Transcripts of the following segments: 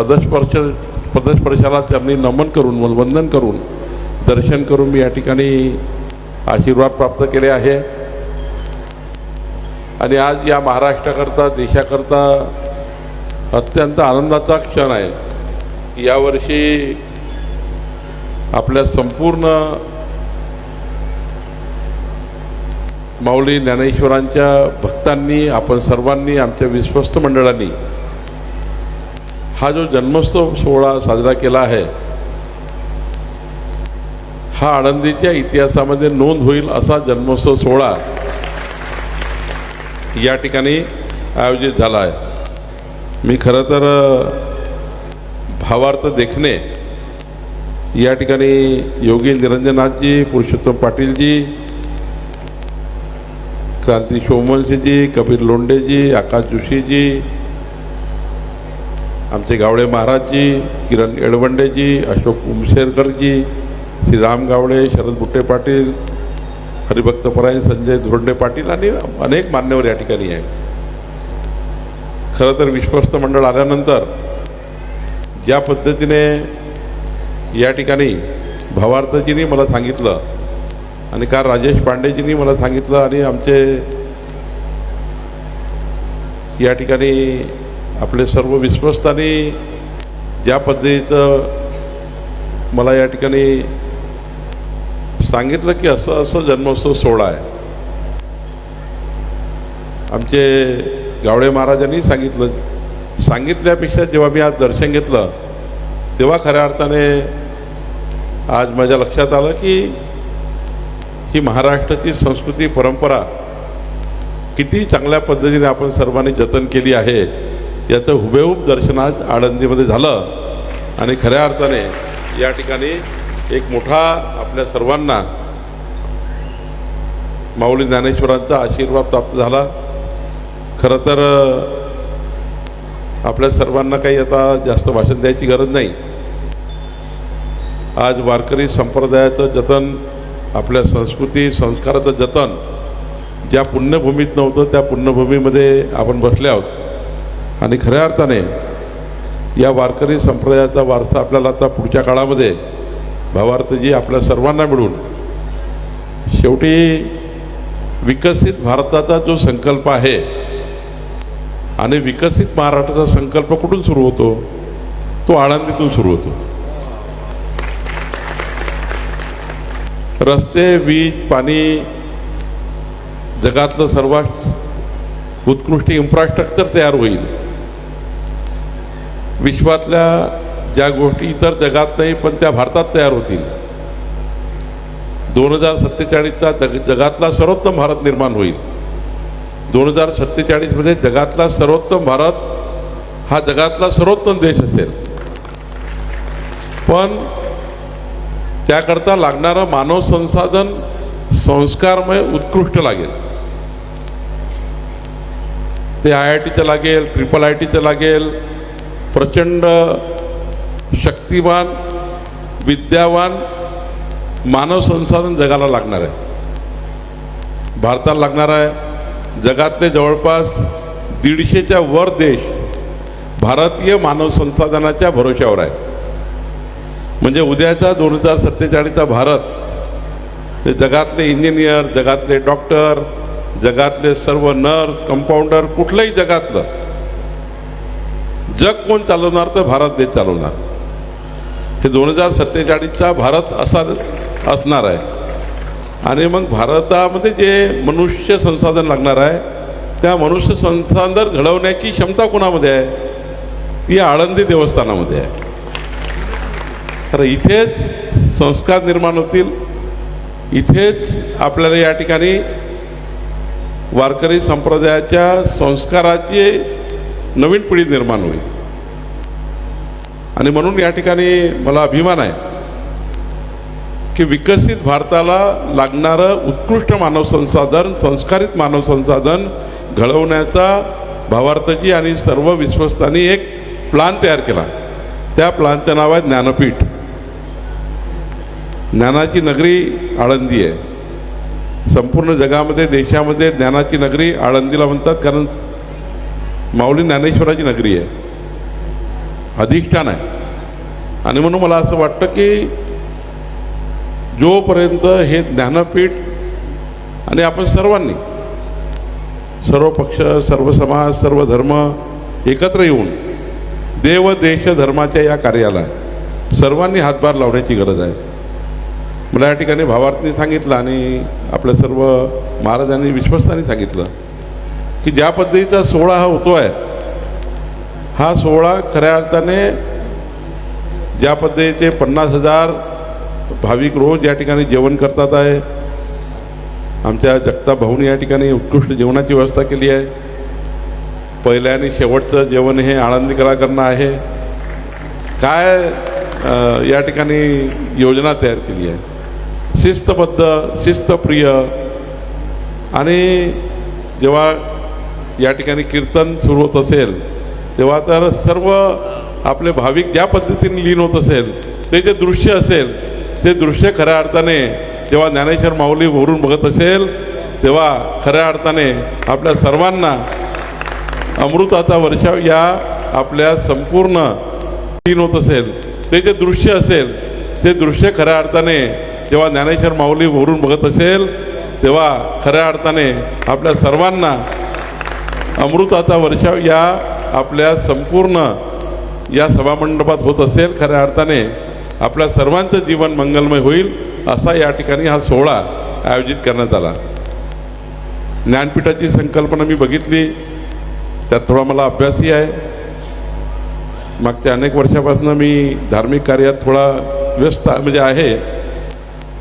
पदस्पर्श पदस्पर्शाला त्यांनी नमन करून वंदन करून दर्शन करून मी या ठिकाणी आशीर्वाद प्राप्त केले आहे. आणि आज या महाराष्ट्राकरता देशाकरता अत्यंत आनंदाचा क्षण आहे. यावर्षी आपल्या संपूर्ण माऊली ज्ञानेश्वरांच्या भक्तांनी आपण सर्वांनी आमच्या विश्वस्त मंडळांनी हा जो जन्मोत्सव सोहळा साजरा केला आहे हा आळंदीच्या इतिहासामध्ये नोंद होईल असा जन्मोत्सव सोहळा या ठिकाणी आयोजित झाला आहे. मी खरं तर भावार्थ देखणे या ठिकाणी योगी निरंजनाथजी पुरुषोत्तम पाटीलजी क्रांती सोमवंशीजी कबीर लोंडेजी आकाश जोशीजी आमचे गावडे महाराजजी किरण येळवंडेजी अशोक उमशेरकरजी श्रीराम गावडे शरद बुट्टे पाटील हरिभक्त परायण संजय धोरणे पाटील आणि अनेक मान्यवर या ठिकाणी आहे खरं तर विश्वस्त मंडळ आल्यानंतर ज्या पद्धतीने या ठिकाणी भावार्थजींनी मला सांगितलं आणि का राजेश पांडेजींनी मला सांगितलं आणि आमचे या ठिकाणी आपले सर्व विश्वस्तांनी ज्या पद्धतीचं मला या ठिकाणी सांगितलं की असं असं जन्मोत्सव सोहळा आहे. आमचे गावडे महाराजांनी सांगितलं सांगितल्यापेक्षा जेव्हा मी आज दर्शन घेतलं तेव्हा खऱ्या अर्थाने आज माझ्या लक्षात आलं की ही महाराष्ट्राची संस्कृती परंपरा किती चांगल्या पद्धतीने आपण सर्वांनी जतन केली आहे. याचं हुबेहूब दर्शन आज आळंदीमध्ये झालं. आणि खऱ्या अर्थाने या ठिकाणी एक मोठा आपल्या सर्वांना माऊली ज्ञानेश्वरांचा आशीर्वाद प्राप्त झाला. खरं तर आपल्या सर्वांना काही आता जास्त भाषण द्यायची गरज नाही. आज वारकरी संप्रदायाचं जतन आपल्या संस्कृती संस्काराचं जतन ज्या पुण्यभूमीत नव्हतं त्या पुण्यभूमीमध्ये आपण बसले आहोत. आणि खऱ्या अर्थाने या वारकरी संप्रदायाचा वारसा आपल्याला आता पुढच्या काळामध्ये भावार्थजी आपल्या सर्वांना मिळून शेवटी विकसित भारताचा जो संकल्प आहे आणि विकसित महाराष्ट्राचा संकल्प कुठून सुरू होतो? तो आळंदीतून सुरू होतो. रस्ते वीज पाणी जगातलं सर्वात उत्कृष्ट इन्फ्रास्ट्रक्चर तयार होईल. विश्वातल्या ज्या गोष्टी इतर जगात नाही पण त्या भारतात तयार होतील. दोन हजार सत्तेचाळीसचा जग जगातला सर्वोत्तम भारत निर्माण होईल. दोन हजार सत्तेचाळीसमध्ये जगातला सर्वोत्तम भारत हा जगातला सर्वोत्तम देश असेल. पण त्याकरता लागणारं मानव संसाधन संस्कारमय उत्कृष्ट लागेल. ते आय आय टीचं लागेल ट्रिपल आय टीचं लागेल प्रचंड शक्तिवान विद्यावान मानव संसाधन जगाला लागणार आहे. भारताला लागणार आहे. जगातले जवळपास दीडशेच्या वर देश भारतीय मानव संसाधनाच्या भरोश्यावर आहे. म्हणजे उद्याचा दोन हजार सत्तेचाळीसचा भारत ते जगातले इंजिनियर जगातले डॉक्टर जगातले सर्व नर्स कंपाऊंडर कुठलंही जगातलं जग कोण चालवणार तर भारत देश चालवणार. हे दोन हजार सत्तेचाळीसचा भारत असा असणार आहे. आणि मग भारतामध्ये जे मनुष्य संसाधन लागणार आहे त्या मनुष्य संसाधन घडवण्याची क्षमता कोणामध्ये आहे? ती आळंदी देवस्थानामध्ये आहे. तर इथेच संस्कार निर्माण होतील. इथेच आपल्याला या ठिकाणी वारकरी संप्रदायाच्या संस्काराची नवीन पिढी निर्माण होईल. आणि म्हणून या ठिकाणी मला अभिमान आहे की विकसित भारताला लागणारं उत्कृष्ट मानव संसाधन संस्कारित मानव संसाधन घडवण्याचा भावार्थजी आणि सर्व विश्वस्तांनी एक प्लान तयार केला. त्या प्लानचं नाव आहे ज्ञानपीठ. ज्ञानाची नगरी आळंदी आहे. संपूर्ण जगामध्ये देशामध्ये ज्ञानाची नगरी आळंदीला म्हणतात कारण माऊली ज्ञानेश्वराची नगरी आहे. अधिष्ठान आहे. आणि म्हणून मला असं वाटतं की जोपर्यंत हे ज्ञानपीठ आणि आपण सर्वांनी सर्व पक्ष सर्व समाज सर्व धर्म एकत्र येऊन देव देश धर्माच्या या कार्याला सर्वांनी हातभार लावण्याची गरज आहे. मला या ठिकाणी भावार्थनी सांगितलं आणि आपल्या सर्व महाराजांनी विश्वस्तांनी सांगितलं. की ज्या पद्धतीचा सोहळा हा होतो आहे हा सोहळा खऱ्या अर्थाने ज्या पद्धतीचे पन्नास हजार भाविक रोज या ठिकाणी जेवण करतात आहे. आमच्या जगता भाऊनी या ठिकाणी उत्कृष्ट जेवणाची व्यवस्था केली आहे. पहिल्या आणि शेवटचं जेवण हे आळंदी कलाकारांना आहे. काय या ठिकाणी योजना तयार केली आहे? शिस्तबद्ध शिस्तप्रिय आणि जेव्हा या ठिकाणी कीर्तन सुरू होत असेल तेव्हा तर सर्व आपले भाविक ज्या पद्धतीने लीन होत असेल ते जे दृश्य असेल ते दृश्य खऱ्या अर्थाने जेव्हा ज्ञानेश्वर माऊली भरून बघत असेल तेव्हा खऱ्या अर्थाने आपल्या सर्वांना अमृताचा वर्षाव या आपल्या संपूर्ण लीन होत असेल ते जे दृश्य असेल ते दृश्य खऱ्या अर्थाने जेव्हा ज्ञानेश्वर माऊली भरून बघत असेल तेव्हा खऱ्या अर्थाने आपल्या सर्वांना अमृताचा वर्षाव या आपल्या संपूर्ण या सभामंडपात होत असेल खऱ्या अर्थाने आपल्या सर्वांचं जीवन मंगलमय होईल असा या ठिकाणी हा सोहळा आयोजित करण्यात आला. ज्ञानपीठाची संकल्पना मी बघितली त्यात थोडा मला अभ्यासही आहे. मागच्या अनेक वर्षापासून मी धार्मिक कार्यात थोडा व्यस्त म्हणजे आहे.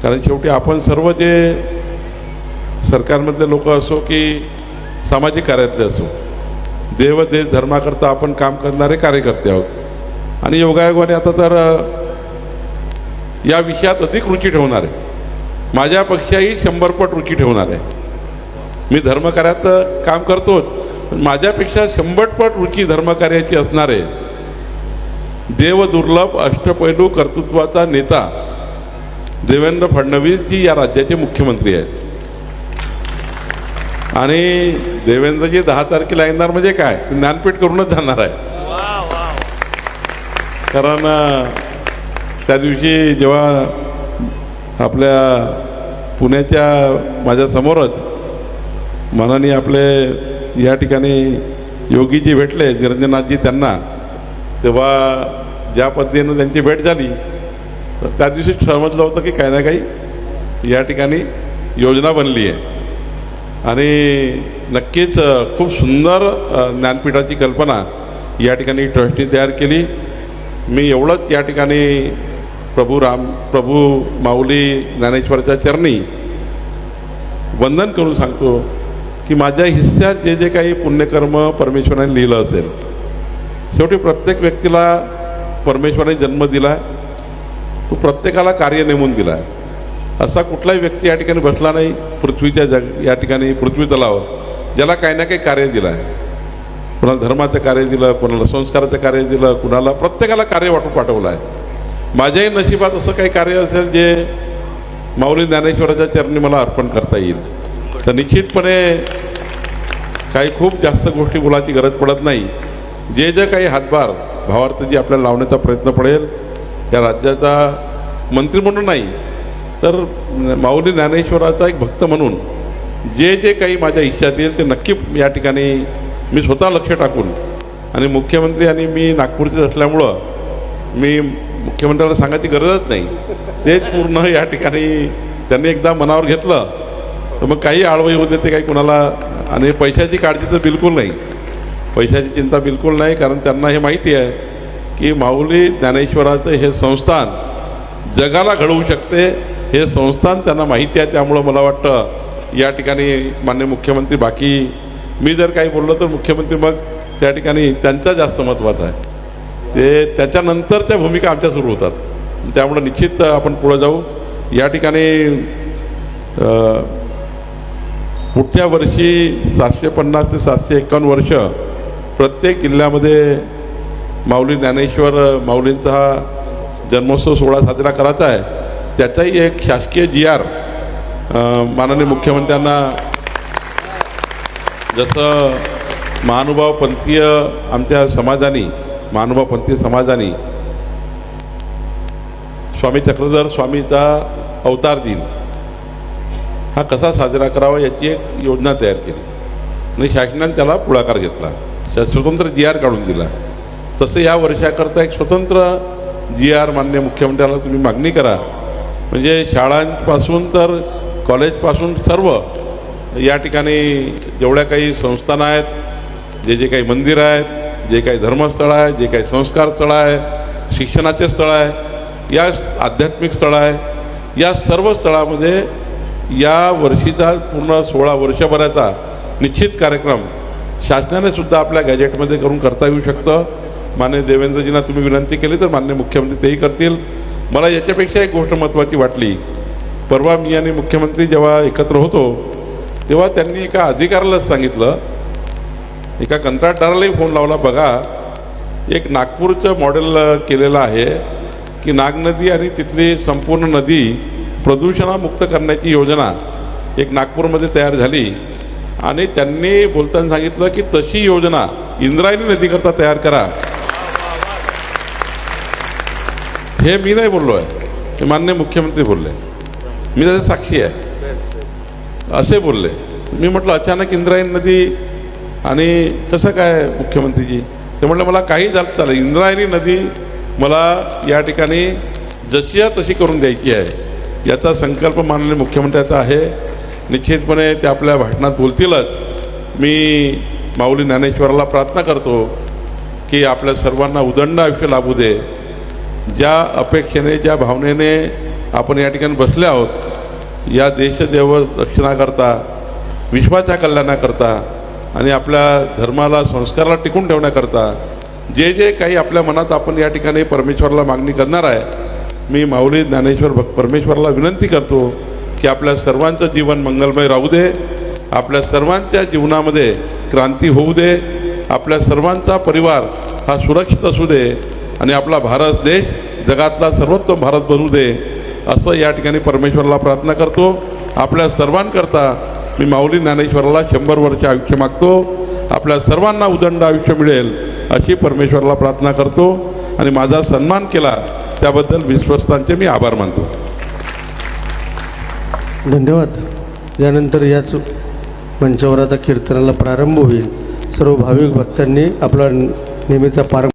कारण शेवटी आपण सर्व जे सरकारमधले लोक असो की सामाजिक कार्यातले असो. देव देश धर्माकरता आपण काम करणारे कार्यकर्ते आहोत. आणि योगायोगाने आता तर या विषयात अधिक रुची ठेवणार आहे. माझ्यापेक्षाही शंभरपट रुची ठेवणार आहे. मी धर्मकार्यात काम करतोच पण माझ्यापेक्षा शंभरपट रुची धर्मकार्याची असणार आहे. देव दुर्लभ अष्टपैलू कर्तृत्वाचा नेता देवेंद्र फडणवीस जी या राज्याचे मुख्यमंत्री आहेत. आणि देवेंद्रजी दहा तारखेला येणार म्हणजे काय? ते ज्ञानपीठ करूनच जाणार आहे. कारण त्या दिवशी जेव्हा आपल्या पुण्याच्या माझ्यासमोरच मनाने आपले या ठिकाणी योगीजी भेटले निरंजनाथजी त्यांना. तेव्हा ज्या पद्धतीनं त्यांची भेट झाली तर त्या दिवशी समजलं होतं की काही ना काही या ठिकाणी योजना बनली आहे. आणि नक्कीच खूप सुंदर ज्ञानपीठाची कल्पना या ठिकाणी ट्रस्टनी तयार केली. मी एवढंच या ठिकाणी प्रभू राम प्रभू माऊली ज्ञानेश्वराच्या चरणी वंदन करून सांगतो की माझ्या हिस्स्यात जे जे काही पुण्यकर्म परमेश्वराने लिहिलं असेल शेवटी प्रत्येक व्यक्तीला परमेश्वराने जन्म दिला तो प्रत्येकाला कार्य नेमून दिला. असा कुठलाही व्यक्ती या ठिकाणी बसला नाही पृथ्वीच्या जग या ठिकाणी पृथ्वी तलावर ज्याला काही ना काही कार्य दिलं आहे. कुणाला धर्माचं कार्य दिलं कुणाला संस्काराचं कार्य दिलं कुणाला प्रत्येकाला कार्य वाटून पाठवलं आहे. माझ्याही नशिबात असं काही कार्य असेल जे माऊली ज्ञानेश्वराच्या चरणी मला अर्पण करता येईल. तर निश्चितपणे काही खूप जास्त गोष्टी बोलायची गरज पडत नाही. जे जे काही हातभार भावार्थ जी आपल्याला लावण्याचा प्रयत्न पडेल या राज्याचा मंत्री म्हणून नाही तर माऊली ज्ञानेश्वराचा एक भक्त म्हणून जे जे काही माझ्या इच्छा येईल ते नक्की या ठिकाणी मी स्वतः लक्ष टाकून आणि मुख्यमंत्री आणि मी नागपूरचे असल्यामुळं मी मुख्यमंत्र्यांना सांगायची गरजच नाही. तेच पूर्ण या ठिकाणी त्यांनी एकदा मनावर घेतलं. तर मग काही आळवई होते ते काही कुणाला आणि पैशाची काळजी तर बिलकुल नाही. पैशाची चिंता बिलकुल नाही कारण त्यांना हे माहिती आहे की माऊली ज्ञानेश्वराचं हे संस्थान जगाला घडवू शकते हे संस्थान त्यांना माहिती आहे त्यामुळं मला वाटतं या ठिकाणी मान्य मुख्यमंत्री बाकी मी जर काही बोललो तर मुख्यमंत्री मग त्या ठिकाणी त्यांचा जास्त महत्त्वाचा आहे. ते त्याच्यानंतरच्या भूमिका आमच्या सुरू होतात. त्यामुळं निश्चित आपण पुढं जाऊ. या ठिकाणी पुढच्या वर्षी सातशे पन्नास ते सातशे एकावन्न वर्ष प्रत्येक जिल्ह्यामध्ये माऊली ज्ञानेश्वर माऊलींचा हा जन्मोत्सव सोहळा साजरा करायचा आहे. त्याचाही एक शासकीय जी आर माननीय मुख्यमंत्र्यांना जसं महानुभाव पंथीय आमच्या समाजाने महानुभावपंथी समाजाने स्वामी चक्रधर स्वामीचा अवतार दिन हा कसा साजरा करावा याची एक योजना तयार केली. आणि शासनाने त्याला पुढाकार घेतला. स्वतंत्र जी आर काढून दिला. तसं या वर्षाकरता एक स्वतंत्र जी आर मान्य मुख्यमंत्र्याला तुम्ही मागणी करा. म्हणजे शाळांपासून तर कॉलेजपासून सर्व या ठिकाणी जेवढ्या काही संस्थानं आहेत जे जे काही मंदिरं आहेत जे काही धर्मस्थळं आहे जे काही संस्कार स्थळं आहे शिक्षणाचे स्थळं आहे या आध्यात्मिक स्थळं आहे या सर्व स्थळामध्ये या वर्षीचा पूर्ण सोळा वर्षभराचा निश्चित कार्यक्रम शासनाने सुद्धा आपल्या गॅजेटमध्ये करून करता येऊ शकतं. मान्य देवेंद्रजींना तुम्ही विनंती केली तर मान्य मुख्यमंत्री तेही करतील. मला याच्यापेक्षा एक गोष्ट महत्त्वाची वाटली. परवा मी आणि मुख्यमंत्री जेव्हा एकत्र होतो तेव्हा त्यांनी एका अधिकाऱ्यालाच सांगितलं एका कंत्राटदारालाही फोन लावला बघा एक नागपूरचं मॉडेल केलेलं आहे की नाग नदी आणि तिथली संपूर्ण नदी प्रदूषणामुक्त करण्याची योजना एक नागपूरमध्ये तयार झाली. आणि त्यांनी बोलताना सांगितलं की तशी योजना इंद्रायणी नदीकरता तयार करा. हे मी नाही बोललो आहे हे मान्य मुख्यमंत्री बोलले. मी त्याचा साक्षी आहे. असे बोलले. मी म्हटलं अचानक इंद्रायणी नदी आणि कसं काय मुख्यमंत्रीजी? ते म्हटलं मला काही झालं चालेल इंद्रायणी नदी मला या ठिकाणी जशी तशी करून द्यायची आहे. याचा संकल्प माननीय मुख्यमंत्र्याचा आहे. निश्चितपणे ते आपल्या भाषणात बोलतीलच. मी माऊली ज्ञानेश्वराला प्रार्थना करतो की आपल्या सर्वांना उदंड आयुष्य लाभू दे. ज्या अपेक्षेने ज्या भावनेने आपण या ठिकाणी बसले आहोत या देशदेव रक्षणाकरता विश्वाच्या कल्याणाकरता आणि आपल्या धर्माला संस्काराला टिकून ठेवण्याकरता जे जे काही आपल्या मनात आपण या ठिकाणी परमेश्वराला मागणी करणार आहे मी माऊली ज्ञानेश्वर भक् परमेश्वराला विनंती करतो की आपल्या सर्वांचं जीवन मंगलमय राहू दे आपल्या सर्वांच्या जीवनामध्ये क्रांती होऊ दे आपल्या सर्वांचा परिवार हा सुरक्षित असू दे आणि आपला भारत देश जगातला सर्वोत्तम भारत बनू दे असं या ठिकाणी परमेश्वराला प्रार्थना करतो. आपल्या सर्वांकरता मी माऊली ज्ञानेश्वराला शंभर वर्ष आयुष्य मागतो. आपल्या सर्वांना उदंड आयुष्य मिळेल अशी परमेश्वराला प्रार्थना करतो. आणि माझा सन्मान केला त्याबद्दल विश्वस्तांचे मी आभार मानतो. धन्यवाद. यानंतर याच मंचावर आता कीर्तनाला प्रारंभ होईल. सर्व भाविक भक्तांनी आपला नेहमीचा पार